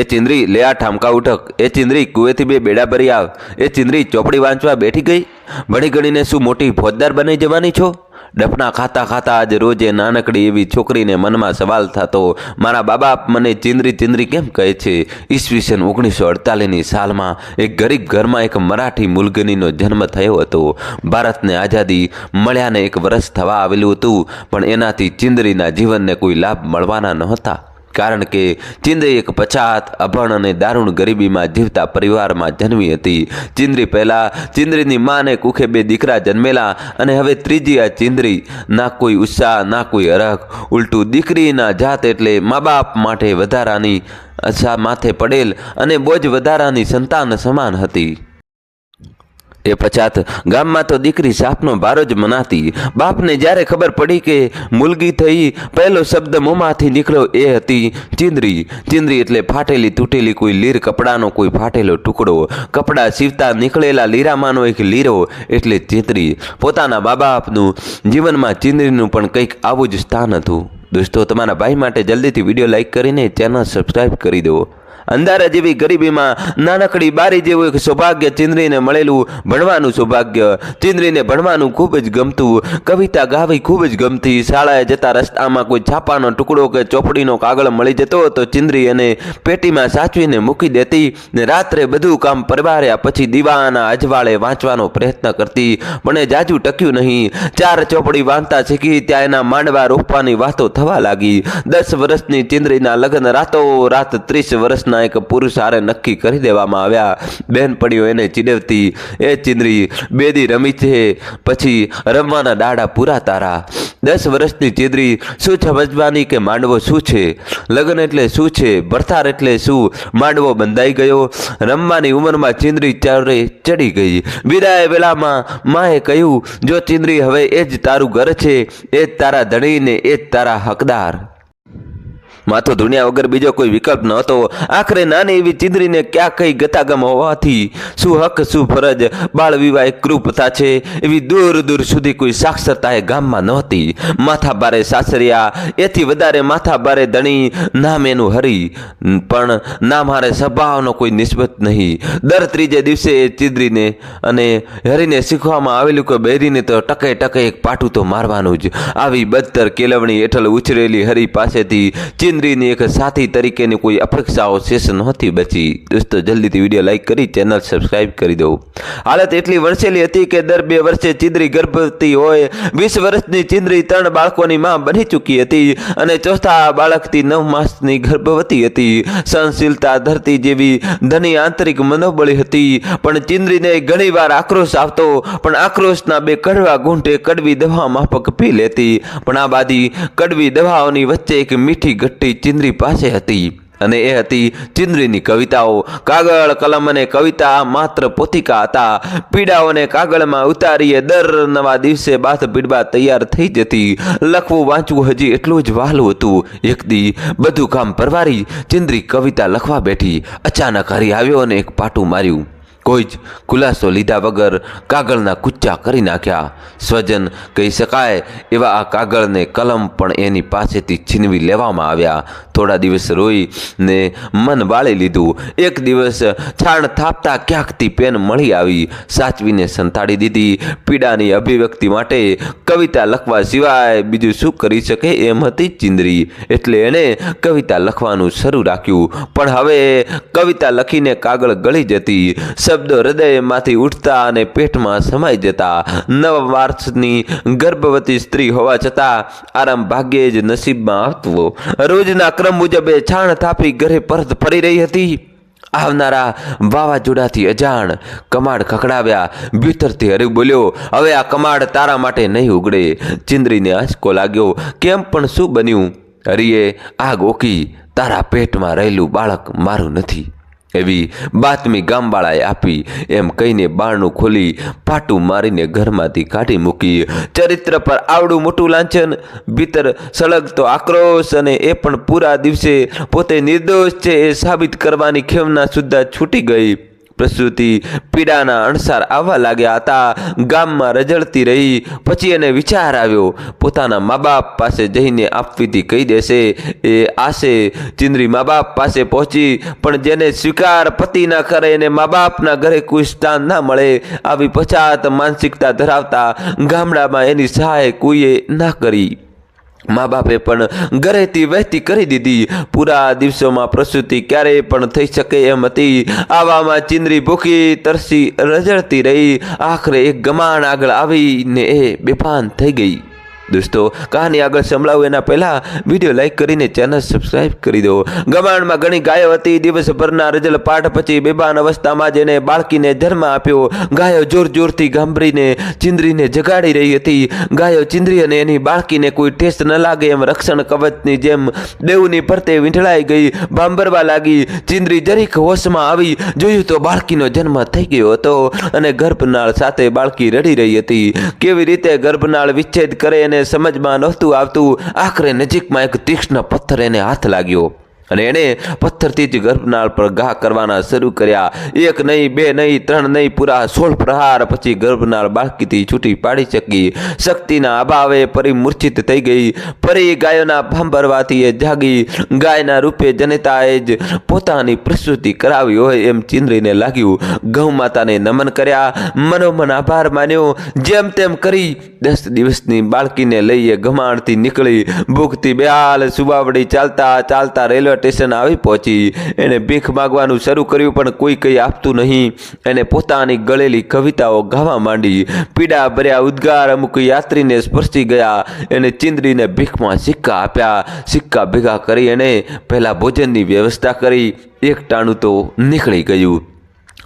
એ ચિંદરી લે આ ઠામકા ઉઠક. એ ચિંદરી કુવેથી બે બેડા ભરી આવ. એ ચિંદરી ચોપડી વાંચવા બેઠી ગઈ. ભણી ગણીને શું મોટી ફોજદાર બની જવાની છો? ડફના ખાતા ખાતા આજ રોજે નાનકડી એવી છોકરીને મનમાં સવાલ થતો, મારા બાબા મને ચિંદરી ચિંદરી કેમ કહે છે? ઈસવીસન ઓગણીસો અડતાલીસની સાલમાં એક ગરીબ ઘરમાં એક મરાઠી મુલગનીનો જન્મ થયો હતો. ભારતને આઝાદી મળ્યાને એક વર્ષ થવા આવેલું હતું, પણ એનાથી ચિંદરીના જીવનને કોઈ લાભ મળવાના નહોતા. કારણ કે ચિંદ્રી એક પછાત, અભણ અને દારૂણ ગરીબીમાં જીવતા પરિવારમાં જન્મી હતી. ચિંદ્રી પહેલાં ચિંદ્રીની માને કુખે બે દીકરા જન્મેલા અને હવે ત્રીજી આ ચિંદ્રી. ના કોઈ ઉત્સાહ, ના કોઈ અરખ. ઉલટું દીકરીના જાત એટલે મા બાપ માટે વધારાની અસા માથે પડેલ અને બોજ વધારાની સંતાન સમાન હતી. એ પછાત ગામમાં તો દીકરી સાપનો બારો જ મનાતી. બાપને જ્યારે ખબર પડી કે મુલગી થઈ, પહેલો શબ્દ મોંમાંથી નીકળ્યો એ હતી, ચિંદરી ચિંદરી એટલે ફાટેલી તૂટેલી કોઈ લીર, કપડાનો કોઈ ફાટેલો ટુકડો. કપડાં સીવતા નીકળેલા લીરામાંનો એક લીરો એટલે ચીંદરી પોતાના મા બાપનું જીવનમાં ચિંદરીનું પણ કંઈક આવું જ સ્થાન હતું. દોસ્તો, તમારા ભાઈ માટે જલ્દીથી વીડિયો લાઇક કરીને ચેનલ સબસ્ક્રાઈબ કરી દો. અંધારા જેવી ગરીબીમાં નાનકડી બારી જેવું એક સૌભાગ્ય ચિંદ્રીને મળેલું ભણવાનું સૌભાગ્ય. ચિંદ્રીને ભણવાનું ખૂબ જ ગમતું. કવિતા ગાવી ખૂબ જ ગમતી. શાળાએ જતા રસ્તામાં કોઈ છાપાનો ટુકડો કે ચોપડીનો કાગળ મળી જતો તો ચિંદ્રી એને પેટીમાં સાચવીને મૂકી દેતી ને રાત્રે બધું કામ પરવાર્યા પછી દીવાના અજવાળે વાંચવાનો પ્રયત્ન કરતી. પણ એ જાજુ ટક્યું નહીં. ચાર ચોપડી વાંચતા શીખી ત્યાં એના માંડવા રોપવાની વાતો થવા લાગી. દસ વર્ષની ચિંદ્રીના લગ્ન રાતો રાત ત્રીસ વર્ષના એક પુરુષ હારે નક્કી કરી દેવામાં આવ્યા. બહેનપણીઓ એને ચીડવતી, એ ચિંદરી બેદી રમી છે. પછી રમવાના દાડા પૂરા તારા દસ વર્ષની ચીદરી શું સમજવાની કે માંડવો શું છે? લગ્ન એટલે શું છે? ભરથાર એટલે શું? માંડવો બંધાઈ ગયો. રમવાની ઉંમરમાં ચીંદરી ચારે ચડી ગઈ. વિદાય વેલામાં માએ કહ્યું, જો ચીંદરી હવે એ જ તારું ઘર છે, એ જ તારા ધણીને, એ જ તારા હકદાર. માથો ધૂણ્યા વગર બીજો કોઈ વિકલ્પ નહોતો. આખરે નાની એવી ચિંદરીને ક્યાં કઈ ગતાગમ હોવાથી શું હક, શું ફરજ, બાળ વિવાહ કૃપતા છે. એવી દૂર દૂર સુધી કોઈ સાક્ષરતા એ ગામમાં નહોતી. માથા બારે સાસરિયા, એથી વધારે માથા બારે ધણી, નામ એનું હરી. પણ નામ હારે સ્વભાવનો કોઈ નિસ્બત નહીં. દર ત્રીજે દિવસે એ ચિંદરીને અને હરીને શીખવામાં આવેલું કે બેરીને તો ટકે ટકે એક પાટું તો મારવાનું જ. આવી બદતર કેળવણી હેઠળ ઉછરેલી હરી પાસેથી ચિંદ્રીની એક સાથી તરીકેની કોઈ અપેક્ષાઓ શેષ નહોતી બચી. દોસ્તો જલ્દીથી વીડિયો લાઇક કરી ચેનલ સબસ્ક્રાઇબ કરી દઉં. હાલત એટલી વર્ષેલી હતી કે દર બે વર્ષે ચિંદ્રી ગર્ભવતી હોય, વીસ વર્ષની ચિંદ્રી ત્રણ બાળકોની માં બની ચૂકી હતી અને ચોથા બાળકથી નવ માસની ગર્ભવતી હતી. સહનશીલતા ધરતી જેવી ધની આંતરિક મનોબળી હતી, પણ ચિંદ્રીને ઘણીવાર આક્રોશ આવતો, પણ આક્રોશના બે કડવા ગુંઠે કડવી દવા માફક પી લેતી. પણ આ બાદી કડવી દવાઓની વચ્ચે એક મીઠી ઘટ્ટી ચિંદ્રી પાસે હતી અને એ હતી ચિંદ્રીની કવિતાઓ. કાગળ, કલમ અને કવિતા માત્ર પોતિકા હતા. પીડાઓને કાગળમાં ઉતારીએ દર નવા દિવસે બાથ પીડવા તૈયાર થઈ જતી. લખવું, વાંચવું હજી એટલું જ વહાલું હતું. એક દી બધું કામ પરવારી ચિંદ્રી કવિતા લખવા બેઠી. અચાનક હરી આવ્યો અને એક પાટું માર્યું. કોઈ જ ખુલાસો લીધા વગર કાગળના કુચ્ચા કરી નાખ્યા. સ્વજન કહી શકાય એવા આ કાગળને કલમ પણ એની પાસેથી છીનવી લેવામાં આવ્યા. થોડા દિવસ રોઈ ને મન વાળી લીધું. એક દિવસ છાણ થાપતા ક્યાંકથી પેન મળી આવી. સાચવીને સંતાડી દીધી. પીડાની અભિવ્યક્તિ માટે કવિતા લખવા સિવાય બીજું શું કરી શકે એમ હતી ચિંદરી. એટલે એણે કવિતા લખવાનું શરૂ રાખ્યું. પણ હવે કવિતા લખીને કાગળ ગળી જતી. શબ્દો હૃદયમાંથી ઉઠતા અને પેટમાં સમાઈ જતા. નવ વાર્ષની ગર્ભવતી સ્ત્રી હોવા છતાં આરામ ભાગ્યે જ નસીબમાં આવતો. રોજના ક્રમ મુજબ એ છાણ થાપી ઘરે પરત ફરી રહી હતી. આવનારા વાવાઝોડાથી અજાણ કમાડ ખખડાવ્યા. ભીતરથી હરી બોલ્યો, હવે આ કમાડ તારા માટે નહીં ઉગડે. ચિંદ્રીને આંચકો લાગ્યો, કેમ પણ શું બન્યું? હરિએ, આગ ઓકી. તારા પેટમાં રહેલું બાળક મારું નથી. એવી બાતમી ગામવાળાએ આપી. એમ કહીને બારણું ખોલી પાટું મારીને ઘરમાંથી કાઢી મૂકી. ચરિત્ર પર આવડું મોટું લાંછન, ભીતર સળગતો આક્રોશ અને એ પણ પૂરા દિવસે પોતે નિર્દોષ છે એ સાબિત કરવાની ખેવના સુદ્ધા છૂટી ગઈ. પ્રસૂતિ પીડાના અણસાર આવવા લાગ્યા હતા. ગામમાં રજળતી રહી. પછી એને વિચાર આવ્યો, પોતાના મા બાપ પાસે જઈને આપવીથી કહી દેશે, એ આશે, ચિંદરી મા બાપ પાસે પહોંચી, પણ જેને સ્વીકાર પતિ ના કરે, એને મા બાપના ઘરે કોઈ સ્થાન ના મળે. આવી પછાત માનસિકતા ધરાવતા ગામડામાં એની સહાય કોઈએ ના કરી. મા બાપે પણ ઘરેથી વહેતી કરી દીધી. પૂરા દિવસોમાં પ્રસૂતિ ક્યારેય પણ થઈ શકે એમ હતી. આવામાં ચિંદરી ભૂખી તરસી રજળતી રહી. આખરે એક ગમાણ આગળ આવીને એ બેભાન થઈ ગઈ. દોસ્તો, કહાની આગળ સંભળાવું એના પહેલાં વીડિયો લાઈક કરીને ચેનલ સબસ્ક્રાઈબ કરી દો. ગમાણમાં ઘણી ગાયો હતી. દિવસભરના રજલ પાઠ પછી બેબાન અવસ્થામાં જ એને બાળકીને જન્મ આપ્યો. ગાયો જોર જોરથી ગાંભરીને ચિંદરીને જગાડી રહી હતી. ગાયો ચિંદરી અને એની બાળકીને કોઈ ઠેસ ન લાગે એમ રક્ષણ કવચની જેમ દેવની પરતે વીંઠળાઈ ગઈ. ભાંભરવા લાગી. ચિંદરી જરીક હોશમાં આવી. જોયું તો બાળકીનો જન્મ થઈ ગયો હતો અને ગર્ભનાળ સાથે બાળકી રડી રહી હતી. કેવી રીતે ગર્ભનાળ વિચ્છેદ કરે સમજમાં નહોતું આવતું. આખરે નજીકમાં એક તીક્ષ્ણ પથ્થર એને હાથ લાગ્યો. અને એણે પથ્થરથી જ ગર્ભનાળ પર ઘા કરવાના શરૂ કર્યા. એક નહીં, બે નહીં, ત્રણ નહીં, પૂરા સોળ પ્રહાર પછી ગર્ભનાળ બાળકીથી છૂટી પાડી શકી. શક્તિના અભાવે પરી મૂર્છિત થઈ ગઈ. ફરી ગાયોના ભાંભરવાથી એ જાગી. ગાયના રૂપે જનતાએ જ પોતાની પ્રસ્તુતિ કરાવી હોય એમ ચિંદ્રીને લાગ્યું. ગૌ માતાને નમન કર્યા. મનોમન આભાર માન્યો. જેમ તેમ કરી દસ દિવસની બાળકીને લઈએ ઘમાણથી નીકળી. ભૂખથી બેહાલ સુવાવડી ચાલતા ચાલતા રેલવે સ્ટેશન આવી પહોંચી. એણે ભીખ માગવાનું શરૂ કર્યું, પણ કોઈ કંઈ આપતું નહીં. એને પોતાની ગળેલી કવિતાઓ ગાવા માંડી. પીડા ભર્યા ઉદ્ગાર અમુક યાત્રીને સ્પર્શી ગયા. એને ચિંદડીને ભીખમાં સિક્કા આપ્યા. સિક્કા ભેગા કરી એણે પહેલાં ભોજનની વ્યવસ્થા કરી. એક ટાણું તો નીકળી ગયું.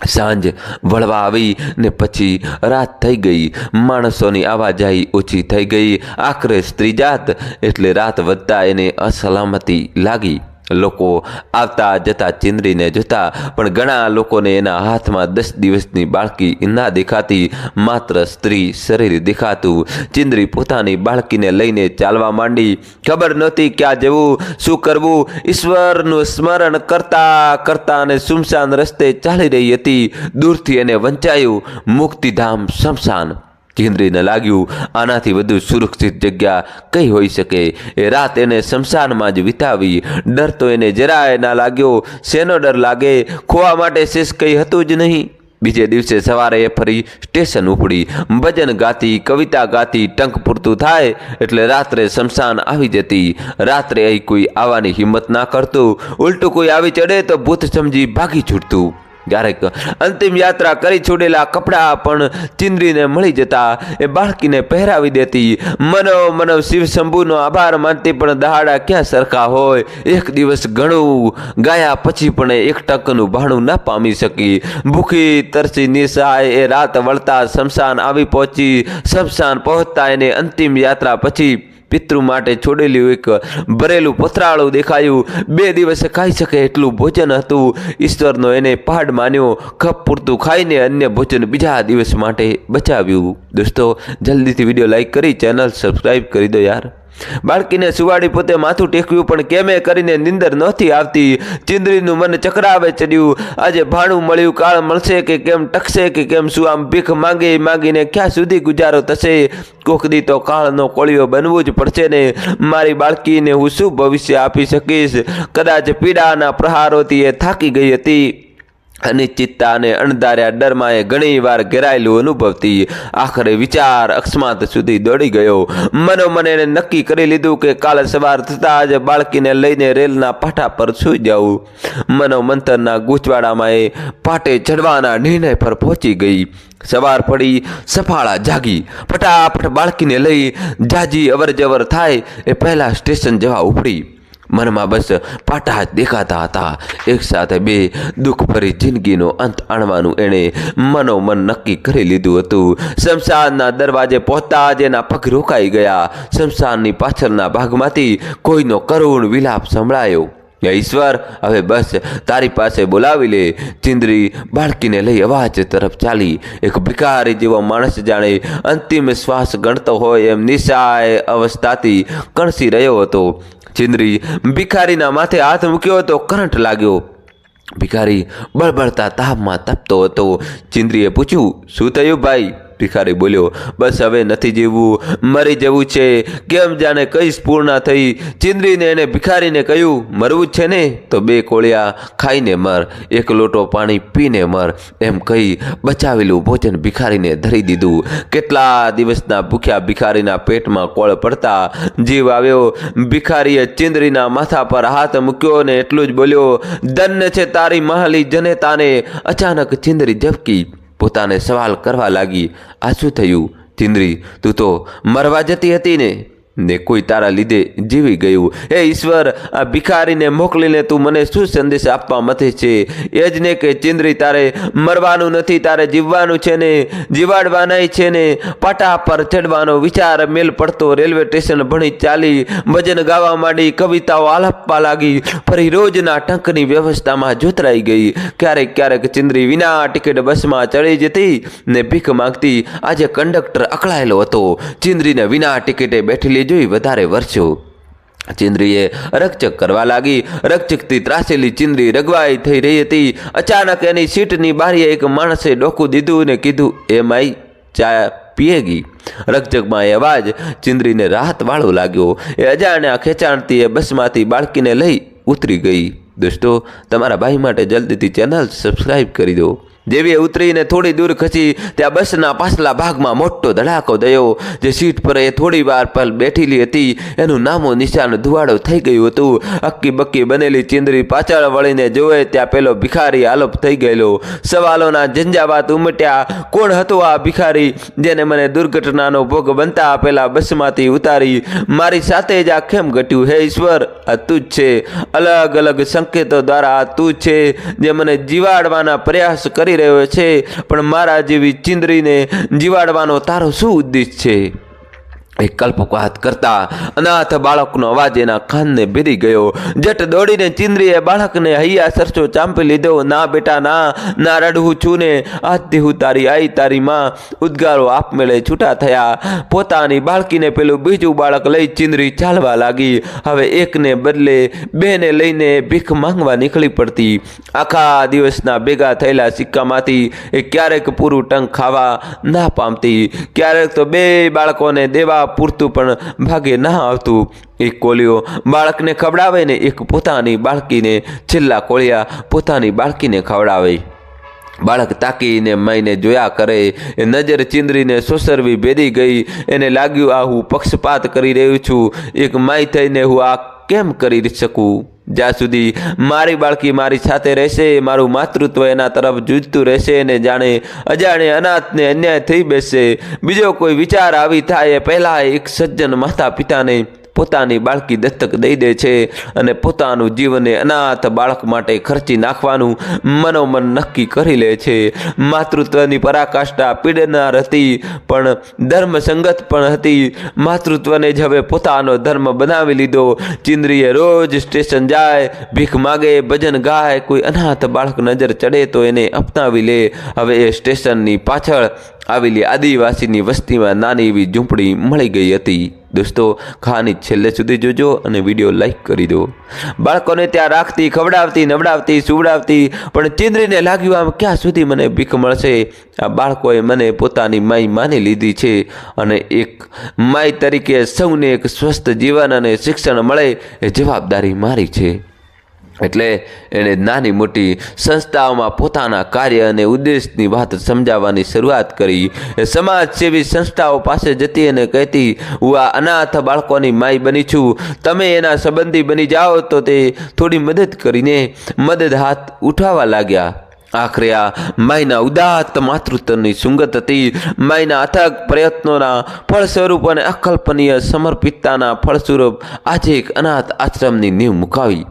સાંજ વળવા આવી ને પછી રાત થઈ ગઈ. માણસોની આવાજાઈ ઓછી થઈ ગઈ. આખરે સ્ત્રી જાત એટલે રાત વધતા એને અસલામતી લાગી. લોકો આવતા જતા ચિંદરીને જોતા, પણ ઘણા લોકોને એના હાથમાં દસ દિવસની બાળકી ના દેખાતી, માત્ર સ્ત્રી શરીર દેખાતું. ચિંદરી પોતાની બાળકીને લઈને ચાલવા માંડી. ખબર નહોતી ક્યાં જવું, શું કરવું? ઈશ્વરનું સ્મરણ કરતા કરતા અને સુમસાન રસ્તે ચાલી રહી હતી. દૂરથી એને વંચાયું મુક્તિધામ શમશાન. ચિંદ્રીને લાગ્યું. આનાથી વધુ સુરક્ષિત જગ્યા કઈ હોઈ શકે? એ રાત એને શમશાનમાં જ વિતાવી. ડર તો એને જરાય ના લાગ્યો. શેનો ડર લાગે? ખોવા માટે શેષ કંઈ હતું જ નહીં. બીજે દિવસે સવારે એ ફરી સ્ટેશન ઉપડી. ભજન ગાતી, કવિતા ગાતી, ટંક પૂરતું થાય એટલે રાત્રે શમશાન આવી જતી. રાત્રે અહીં કોઈ આવવાની હિંમત ના કરતું. ઉલટું કોઈ આવી ચડે તો ભૂત સમજી ભાગી છૂટતું. ક્યારેક અંતિમ યાત્રા કરી છોડેલા કપડાં પણ ચિંદરીને મળી જતા એ બાળકીને પહેરાવી દેતી. મનો મનવ શિવ શંભુનો આભાર માનતી પણ દહાડા ક્યાં સરખા હોય? એક દિવસ ઘણું ગાયા પછી પણ એક ટકનું ભાણું ના પામી શકી. ભૂખી, તરસી નિસહાય એ રાત વળતા શમશાન આવી પહોંચી. શમશાન પહોંચતા એને અંતિમ યાત્રા પછી પિતૃ માટે છોડેલું એક ભરેલું પથરાળું દેખાયું, બે દિવસે ખાઈ શકે એટલું ભોજન હતું. ઈશ્વરનો એને પહાડ માન્યો, ખપ પૂરતું ખાઈને અન્ય ભોજન બીજા દિવસ માટે બચાવ્યું. દોસ્તો, જલ્દીથી વીડિયો લાઇક કરી, ચેનલ સબસ્ક્રાઈબ કરી દો યાર. બાળકીને સુવાડી પોતે માથું ટેકવ્યું પણ કેમે કરીને નિંદર નહોતી આવતી. ચિંદરીનું મન ચકરાવે ચડ્યું. આજે ભાણું મળ્યું, કાળ મળશે કે કેમ ટકશે કે કેમ શું આમ ભીખ માંગી માંગીને ક્યાં સુધી ગુજારો થશે? કોકદી તો કાળનો કોળિયો બનવું જ પડશે ને. મારી બાળકીને હું શું ભવિષ્ય આપી શકીશ? કદાચ પીડાના પ્રહારોથી એ થાકી ગઈ હતી. અનિશ્ચિતતા અને અણધાર્યા ડરમાં એ ઘણી વાર ઘેરાયેલું અનુભવતી આખરે વિચાર અકસ્માત સુધી દોડી ગયો. મનોમન એને નક્કી કરી લીધું કે કાલે સવાર થતાં જ બાળકીને લઈને રેલના પાટા પર સૂઈ જવું મનોમંથનના ગૂંચવાડામાં એ પાટે ચડવાના નિર્ણય પર પહોંચી ગઈ. સવાર પડી, સફાળા જાગી. ફટાફટ બાળકીને લઈ જાજી અવર જવર થાય એ પહેલાં સ્ટેશન જવા ઉપડી. મનમાં બસ પાટા જ દેખાતા હતા. એક સાથે બે દુઃખ ભરી જિંદગીનો અંત આણવાનું એણે મનોમન નક્કી કરી લીધું હતું. શમશાનના દરવાજે પહોંચતા જ એના પગ રોકાઈ ગયા. શમશાનની પાછળના ભાગમાંથી કોઈનો કરુણ વિલાપ સંભળાયો. ઈશ્વર, હવે બસ તારી પાસે બોલાવી લે. ચિંદરી બાળકીને લઈ અવાજ તરફ ચાલી. એક ભિખારી જેવો માણસ જાણે અંતિમ શ્વાસ ગણતો હોય એમ નિશાય અવસ્થાથી કણસી રહ્યો હતો. ચિંદરી ભિખારીના માથે હાથ મૂક્યો હતો, કરંટ લાગ્યો. ભિખારી બળબળતા તાપમાં તપતો હતો. ચિંદ્રીએ પૂછ્યું, શું થયું ભાઈ? ભિખારી બોલ્યો, બસ હવે નથી જીવવું, મરી જવું છે. કેમ જાણે કઈ સ્ફૂર્ણા થઈ? ચિંદ્રીને એને ભિખારીને કહ્યું, મરવું જ છે ને? તો બે કોળિયા ખાઈને મર, એક લોટો પાણી પીને મર. એમ કહી બચાવેલું ભોજન ભિખારીને ધરી દીધું. કેટલા દિવસના ભૂખ્યા ભિખારીના પેટમાં કોળ પડતા જીવ આવ્યો. ભિખારીએ ચિંદ્રીના માથા પર હાથ મૂક્યો ને એટલું જ બોલ્યો, ધન્ય છે તારી મહાલી જનેતાને. અચાનક ચિંદરી ઝબકી. પોતાને સવાલ કરવા લાગી આ શું થયું? ચિંદરી તું તો મરવા જતી હતી ને? ને કોઈ તારા લીધે જીવી ગયું. હે ઈશ્વર, આ ભિખારીને મોકલીને તું મને શું સંદેશ આપવા મથે છે? એ જ ને કે ચિંદ્રી તારે મરવાનું નથી, તારે જીવવાનું છે ને, જીવાડવાનાય છે ને. પાટા પર ચડવાનો વિચાર મેલ પડતો રેલવે સ્ટેશન ભણી ચાલી, ભજન ગાવા માંડી, કવિતાઓ આલપવા લાગી. ફરી રોજના ટંકની વ્યવસ્થામાં જોતરાઈ ગઈ. ક્યારેક ક્યારેક ચિંદ્રી વિના ટિકિટ બસમાં ચડી જતી ને ભીખ માંગતી. આજે કંડક્ટર અકળાયેલો હતો. ચિંદ્રીને વિના ટિકિટે બેઠેલી જોઈ વધારે વર્ષો ચિંદ્રીએ રકચક કરવા લાગી. રકચકથી ત્રાસેલી ચિંદ્રી રગવાઈ થઈ રહી હતી. અચાનક એની સીટની બારીએ એક માણસે ડોકું દીધું ને કીધું એ માઈ ચા પીએગી રકચકમાં એ અવાજ ચિંદ્રીને રાહત વાળો લાગ્યો. એ અજાણ્યા ખેંચાણથી એ બસમાંથી બાળકીને લઈ ઉતરી ગઈ. દોસ્તો, તમારા ભાઈ માટે જલ્દીથી ચેનલ સબસ્ક્રાઈબ કરી દો. જેવી એ ઉતરીને થોડી દૂર ખસી, ત્યાં બસના પાછલા ભાગમાં મોટો ધડાકો દયો જે સીટ પર એ થોડી વાર પર બેઠેલી હતી. એનું નામો નિશાન ધુવાડો થઈ ગયું હતું. અક્કી બક્કી બનેલી ચિંદરી પાછળ વળીને જોવે ત્યાં પેલો ભિખારી આલોપ થઈ ગયેલો. સવાલોના ઝંઝાવાત ઉમટ્યા. કોણ હતો આ ભિખારી જેને મને દુર્ઘટનાનો ભોગ બનતા પેલા બસમાંથી ઉતારી? મારી સાથે જ આ કેમ ઘટ્યું? હે ઈશ્વર, આ તું જ છે. અલગ અલગ સંકેતો દ્વારા આ તું છે, જે મને જીવાડવાના પ્રયાસ કરી રહ્યો છે. પણ મારા જેવી ચિંદરીને જીવાડવાનો તારો શું ઉદ્દેશ છે? એ કલ્પવાત કરતા અનાથ બાળકનો અવાજ એના કાનને ભેરી ગયો. જટ દોડીને ચિંદ્રીએ બાળકને હૈયા સરસો ચાંપી લીધો. ના બેટા, ના ના, રડવું છું ને. આજથી હું તારી આઈ, તારી માં ઉદ્ગારો આપમેળે છૂટા થયા. પોતાની બાળકીને પેલું બીજું બાળક લઈ ચિંદ્રી ચાલવા લાગી. હવે એકને બદલે બેને લઈને ભીખ માંગવા નીકળી પડતી. આખા દિવસના ભેગા થયેલા સિક્કામાંથી એ ક્યારેક પૂરું ટંક ખાવા ના પામતી. ક્યારેક તો બે બાળકોને દેવા પૂરતું પણ ભાગે ના આવતું. એક કોળીઓ બાળકને ખવડાવે ને એક પોતાની બાળકીને છેલ્લા કોળિયા પોતાની બાળકીને ખવડાવે. બાળક તાકીને માઈને જોયા કરે, એ નજર ચીંદરીને સોસરવી ભેદી ગઈ. એને લાગ્યું, આ હું પક્ષપાત કરી રહ્યું છું. એક માય થઈને હું આ કેમ કરી શકું? જ્યાં સુધી મારી બાળકી મારી સાથે રહેશે, મારું માતૃત્વ એના તરફ જૂજતું રહેશે ને જાણે અજાણે અનાથને અન્યાય થઈ બેસશે બીજો કોઈ વિચાર આવી થાય એ પહેલાં એક સજ્જન માતા પિતાને પોતાની બાળકી દત્તક દઈ દે છે અને પોતાનું જીવને અનાથ બાળક માટે ખર્ચી નાખવાનું મનોમન નક્કી કરી લે છે. માતૃત્વની પરાકાષ્ઠા પીડનાર હતી, પણ ધર્મસંગત પણ હતી. માતૃત્વને જ હવે પોતાનો ધર્મ બનાવી લીધો. ચિંદ્રીએ રોજ સ્ટેશન જાય, ભીખ માગે, ભજન ગાય, કોઈ અનાથ બાળક નજર ચડે તો એને અપનાવી લે. હવે એ સ્ટેશનની પાછળ આવેલી આદિવાસીની વસ્તીમાં નાની એવી ઝૂંપડી મળી ગઈ હતી. દોસ્તો કહાની છેલ્લે સુધી જોજો અને વીડિયો લાઈક કરી દો. બાળકોને ત્યાં રાખતી, ખવડાવતી, નવડાવતી, સુવડાવતી, પણ ચિંદ્રીને લાગ્યું આમ ક્યાં સુધી મને ભીખ મળશે? આ બાળકોએ મને પોતાની માઈ માની લીધી છે અને એક માઈ તરીકે સૌને એક સ્વસ્થ જીવન અને શિક્ષણ મળે એ જવાબદારી મારી છે. એટલે એણે નાની મોટી સંસ્થાઓમાં પોતાના કાર્ય અને ઉદ્દેશની વાત સમજાવવાની શરૂઆત કરી. એ સમાજસેવી સંસ્થાઓ પાસે જતી અને કહેતી, હું આ અનાથ બાળકોની માઈ બની છું. તમે એના સંબંધી બની જાઓ તો તે થોડી મદદ કરીને મદદ હાથ ઉઠાવવા લાગ્યા. આખરે આ માયના ઉદાત્ત માતૃત્વની સુંગત હતી. માયના અથક પ્રયત્નોના ફળ સ્વરૂપ અને અકલ્પનીય સમર્પિતતાના ફળ સ્વરૂપ આજે એક અનાથ આશ્રમની નીવ મુકાવી.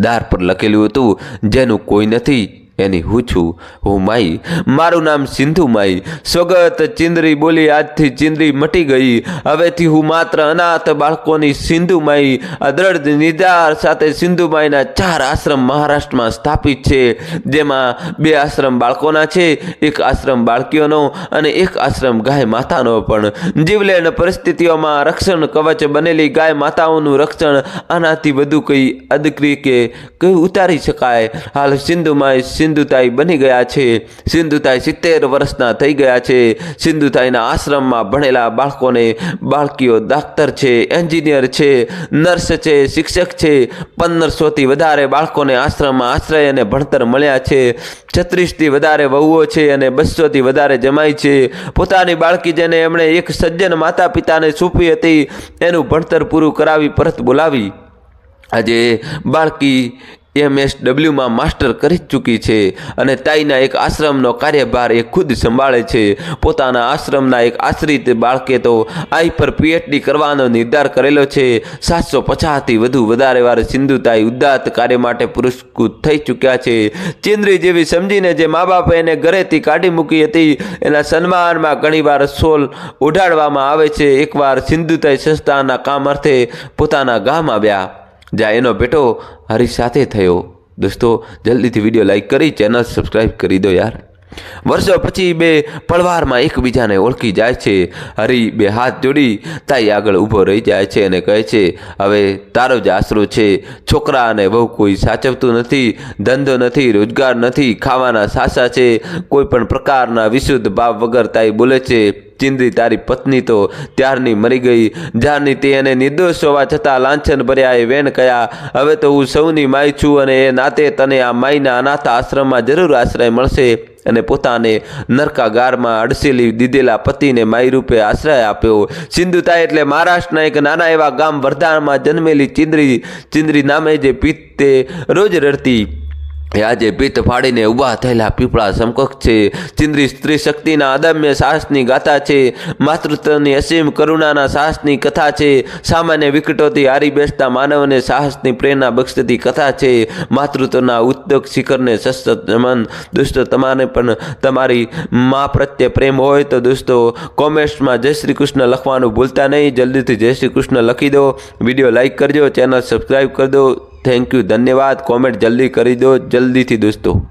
દાર પર લખેલું હતું જેનું કોઈ નથી. એની હું છું હું માઈ, મારું નામ સિંધુ માઈ. સ્વગત ચિંદરી બોલી, આજથી ચિંદરી મટી ગઈ. હવેથી હું માત્ર અનાથ બાળકોની સિંધુ માઈ. આ દ્રઢ નિર્ધાર સાથે સિંધુ માઈના ચાર આશ્રમ મહારાષ્ટ્રમાં સ્થાપિત છે, જેમાં બે આશ્રમ બાળકોના છે, એક આશ્રમ બાળકીઓનો અને એક આશ્રમ ગાય માતાનો. પણ જીવલેણ પરિસ્થિતિઓમાં રક્ષણ કવચ બનેલી ગાય માતાઓનું રક્ષણ આનાથી વધુ કઈ અદકરી કે કઈ ઉતારી શકાય. હાલ સિંધુમાં સિંધુતાઈ બની ગયા છે. સિંધુતાઈ સિત્તેર વર્ષના થઈ ગયા છે. સિંધુતાઈના આશ્રમમાં ભણેલા બાળકોને બાળકીઓ ડાક્ટર છે, એન્જિનિયર છે, નર્સ છે, શિક્ષક છે. પંદરસોથી વધારે બાળકોને આશ્રમમાં આશ્રય અને ભણતર મળ્યા છે. છત્રીસથી વધારે વહુઓ છે અને બસોથી વધારે જમાઈ છે. પોતાની બાળકી જેને એમણે એક સજ્જન માતા પિતાને સોંપી હતી, એનું ભણતર પૂરું કરાવી પરત બોલાવી. આજે બાળકી એમએસડબલ્યુમાં માસ્ટર કરી જ ચૂકી છે અને તાઈના એક આશ્રમનો કાર્યભાર એ ખુદ સંભાળે છે. પોતાના આશ્રમના એક આશ્રિત બાળકે તો આઈ પર પીએચડી કરવાનો નિર્ધાર કરેલો છે. સાતસો પચાસથી વધુ વધારે વાર સિંધુતાઈ ઉદ્દાત કાર્ય માટે પુરસ્કૃત થઈ ચૂક્યા છે. ચિંદ્રી જેવી સમજીને જે મા બાપે એને ઘરેથી કાઢી મૂકી હતી, એના સન્માનમાં ઘણીવાર સોલ ઉઢાડવામાં આવે છે. એકવાર સિંધુતાઈ સંસ્થાના કામ અર્થે પોતાના ગામ આવ્યા. જ્યાં એનો બેટો હરીશ સાથે થયો. દોસ્તો, જલ્દીથી વીડિયો લાઈક કરી ચેનલ સબસ્ક્રાઈબ કરી દો યાર. વર્ષો પછી બે પળવારમાં એકબીજાને ઓળખી જાય છે. હરી બે હાથ જોડી, તાઈ આગળ ઊભો રહી જાય છે અને કહે છે, હવે તારો જ આશરો છે. છોકરા અને બહુ કોઈ સાચવતું નથી, ધંધો નથી, રોજગાર નથી, ખાવાના સાસા છે. કોઈ પણ પ્રકારના વિશુદ્ધ ભાવ વગર તાઈ બોલે છે, ચિંદી તારી પત્ની તો ત્યારની મરી ગઈ. જાની તે એને નિર્દોષ હોવા છતાં લાંછન ભર્યા એ વેણ કયા. હવે તો હું સૌની માઈ છું અને એ નાતે તને આ માઈના અનાથ આશ્રમમાં જરૂર આશ્રય મળશે. અને પોતાને નરકાગારમાં અડસેલી દીધેલા પતિને માય રૂપે આશ્રય આપ્યો. સિંધુતા એટલે મહારાષ્ટ્રના એક નાના એવા ગામ વરદાનમાં જન્મેલી ચિંદ્રી ચિંદ્રી નામે જે પિત્તે રોજ રડતી. આજે પિત્ત ફાડીને ઊભા થયેલા પીપળા સમકક્ષ છે. ચિંદ્રી સ્ત્રી શક્તિના અદમ્ય સાહસની ગાથા છે. માતૃત્વની અસીમ કરુણાના સાહસની કથા છે. સામાન્ય વિકટોથી હારી બેસતા માનવને સાહસની પ્રેરણા બક્ષતી કથા છે. માતૃત્વના ઉદ્યોગ શિખરને સસ્ત મન દુષ્ટ તમારે પણ તમારી મા પ્રત્યે પ્રેમ હોય તો દોસ્તો, કોમેન્ટ્સમાં જય શ્રી કૃષ્ણ લખવાનું ભૂલતા નહીં. જલ્દીથી જય શ્રી કૃષ્ણ લખી દો. વીડિયો લાઈક કરજો, ચેનલ સબસ્ક્રાઈબ કરી દો. થેન્ક યુ ધન્યવાદ. કોમેન્ટ જલ્દી કરી દો. જલ્દીથી દોસ્તો.